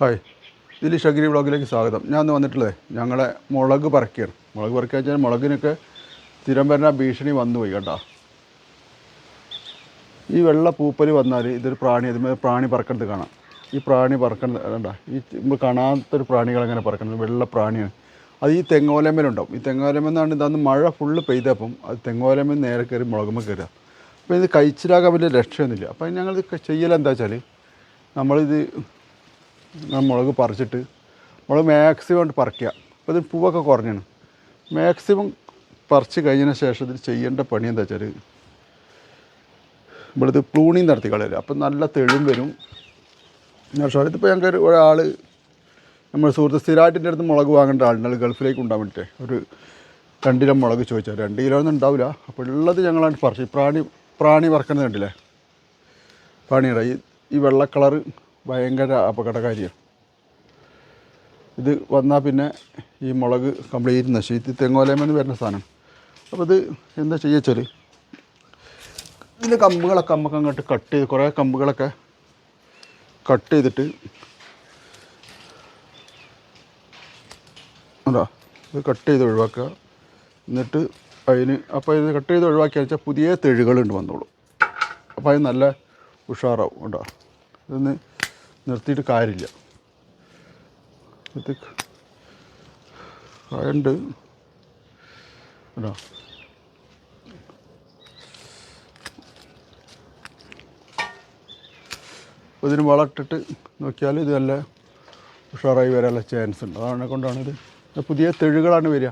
Hi. ഇതിൽ ഷഗിരി വ്ളോഗിലേക്ക് സ്വാഗതം. ഞാൻ ഇന്ന് വന്നിട്ടുള്ളത് ഞങ്ങളെ മുളക് പറക്കുകയാണ് മുളക് പറക്കുക വെച്ചാൽ മുളകിനൊക്കെ സ്ഥിരം വരുന്ന ഭീഷണി വന്നുപോയി കേട്ടോ ഈ വെള്ള പൂപ്പൽ വന്നാൽ ഇതൊരു പ്രാണി അതുപോലെ പ്രാണി പറക്കുന്നത് കാണാം. ഈ പ്രാണി പറക്കുന്നത് കണ്ട. ഈ നമ്മൾ കാണാത്തൊരു പ്രാണികളെങ്ങനെ പറക്കുന്നത് വെള്ള പ്രാണിയാണ്. അത് ഈ തെങ്ങോലമ്മലുണ്ടാവും ഈ തെങ്ങോലമെന്നാണ് ഇതാന്ന് മഴ ഫുള്ള് പെയ്തപ്പം അത് തെങ്ങോലമ്മ നേരെ കയറി മുളകുമ്പോൾ കയറുക. അപ്പോൾ ഇത് കഴിച്ചിലാകാൻ വലിയ രക്ഷയൊന്നുമില്ല. അപ്പം ഞങ്ങളിത് ചെയ്യലെന്താ വെച്ചാൽ നമ്മളിത് മുളക് പറിച്ചിട്ട് മുളക് മാക്സിമം കൊണ്ട് പറിക്കുക. അപ്പോൾ ഇത് പൂവൊക്കെ കുറഞ്ഞാണ് മാക്സിമം പറിച്ച് കഴിഞ്ഞതിന് ശേഷം ഇതിന് ചെയ്യേണ്ട പണി എന്താ വെച്ചാൽ ഇവിടുത്തെ പ്ലൂണിങ് നടത്തി കളയില്ല അപ്പം നല്ല തെളിവും വരും. ഇതിപ്പോൾ ഞങ്ങൾക്ക് ഒരാൾ നമ്മൾ സുഹൃത്ത് സ്ഥിരമായിട്ട് അടുത്ത് മുളക് വാങ്ങേണ്ട ആളുണ്ട്. ഗൾഫിലേക്ക് ഉണ്ടാകാൻ വേണ്ടിയിട്ട്. ഒരു രണ്ട് കിലോ മുളക് ചോദിച്ചാൽ രണ്ട് കിലോ ഒന്നും ഉണ്ടാവില്ല. അപ്പോൾ ഉള്ളത് ഞങ്ങളാണ് പറിച്ച് പ്രാണി പ്രാണി വറക്കുന്നത് കണ്ടില്ലേ? പ്രാണിയുടെ ഈ വെള്ള കളറ് ഭയങ്കര അപകടകാരിയാണ്. ഇത് വന്നാൽ പിന്നെ ഈ മുളക് കംപ്ലീറ്റ് ഇത് തെങ്ങോലമെന്ന് വരുന്ന സാധനം. അപ്പോൾ ഇത് എന്താ ചെയ്യുക ഇതിന്റെ കമ്പുകളൊക്കെ നമുക്ക് അങ്ങോട്ട് കട്ട് ചെയ്ത് കുറേ കമ്പുകളൊക്കെ കട്ട് ചെയ്തിട്ട് അല്ല ഇത് കട്ട് ചെയ്ത് ഒഴിവാക്കുക. എന്നിട്ട് അതിന് അപ്പോൾ ഇത് കട്ട് ചെയ്ത് ഒഴിവാക്കിയാൽ വെച്ചാൽ പുതിയ തെഴുകളുണ്ട് വന്നോളൂ. അപ്പോൾ അത് നല്ല ഉഷാറാവും കേട്ടോ. ഇതൊന്ന് നിർത്തിയിട്ട് കാര്യമില്ല. ഇത് അപ്പോൾ ഇതിന് വളട്ടിട്ട് നോക്കിയാൽ ഇത് നല്ല ഉഷാറായി വരാനുള്ള ചാൻസ് ഉണ്ട്. അതാണ് കൊണ്ടാണ് ഇത് പുതിയ തെഴുകളാണ് വരിക.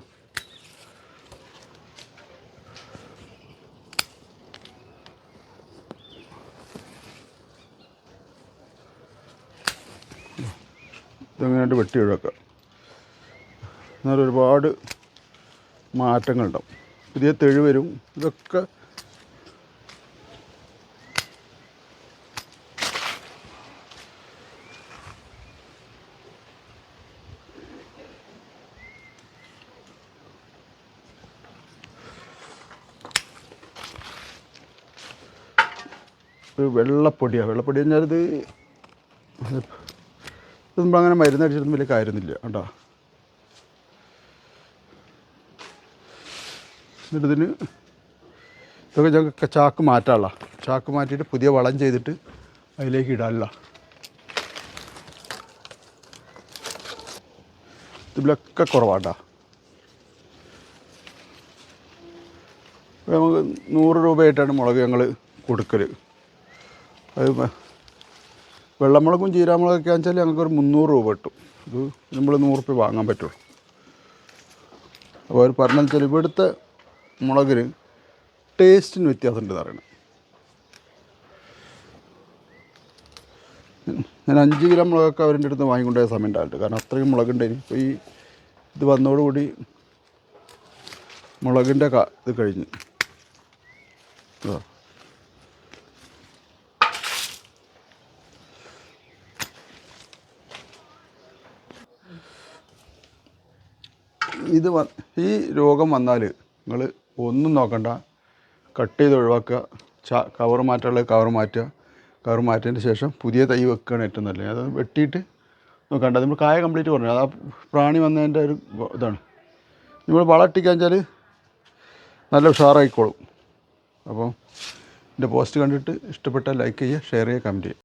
ഇതങ്ങനെയായിട്ട് വെട്ടി ഒഴിവാക്കുക. എന്നാൽ ഒരുപാട് മാറ്റങ്ങളുണ്ടാവും. പുതിയ തെഴു വരും. ഇതൊക്കെ ഒരു വെള്ളപ്പൊടിയാണ് വെള്ളപ്പൊടി എന്ന് പറഞ്ഞാൽ ഇത് ഇത് നമ്മളങ്ങനെ മരുന്ന് അടിച്ചിട്ടൊന്നും വലിയ കാര്യമൊന്നുമില്ല കേട്ടോ എന്നിട്ട് ഇതിന് ഇതൊക്കെ ഞങ്ങൾക്ക് ചാക്ക് മാറ്റാനുള്ള ചാക്ക് മാറ്റിയിട്ട് പുതിയ വളം ചെയ്തിട്ട് അതിലേക്ക് ഇടാനുള്ള. ഇതിലൊക്കെ കുറവാട്ടാ. നമുക്ക് നൂറ് രൂപയായിട്ടാണ് മുളക് ഞങ്ങൾ കൊടുക്കൽ അത് വെള്ളമുളകും ചീരാമുളകൊക്കെ വെച്ചാൽ ഞങ്ങൾക്ക് ഒരു മുന്നൂറ് രൂപ കിട്ടും. ഇത് നമ്മൾ നൂറ് രൂപ വാങ്ങാൻ പറ്റുള്ളൂ. അപ്പോൾ അവർ പറഞ്ഞ വെച്ചാൽ ഇവിടുത്തെ മുളകിന് ടേസ്റ്റിന് വ്യത്യാസം വ്യത്യാസമുണ്ട് പറയണം. ഞാൻ അഞ്ച് കിലോ മുളകൊക്കെ അവരുടെ അടുത്ത് വാങ്ങിക്കൊണ്ടേ സമയം ഉണ്ടായിട്ടുണ്ട്. കാരണം അത്രയും മുളകുണ്ടായിരുന്നു ഇപ്പോൾ ഈ ഇത് വന്നതോടുകൂടി മുളകിന്റെ ഇത് കഴിഞ്ഞ്. ഇത് ഈ രോഗം വന്നാൽ നിങ്ങൾ ഒന്നും നോക്കണ്ട. കട്ട് ചെയ്ത് ഒഴിവാക്കുക. ച കവർ മാറ്റാനുള്ളത് കവർ മാറ്റുക. കവർ മാറ്റിയതിന് ശേഷം പുതിയ തൈ വെക്കുകയാണ് ഏറ്റവും നല്ലത്. അത് വെട്ടിയിട്ട് നോക്കണ്ട. നമ്മൾ കായ കംപ്ലീറ്റ് പറഞ്ഞു. അത് ആ പ്രാണി വന്നതിന്റെ ഒരു ഇതാണ്. നമ്മൾ വളം ഇട്ടിക്കാൻ വെച്ചാൽ നല്ല ഉഷാറായിക്കോളും. അപ്പോൾ എന്റെ പോസ്റ്റ് കണ്ടിട്ട് ഇഷ്ടപ്പെട്ടാൽ ലൈക്ക് ചെയ്യുക ഷെയർ ചെയ്യുക കമന്റ് ചെയ്യുക.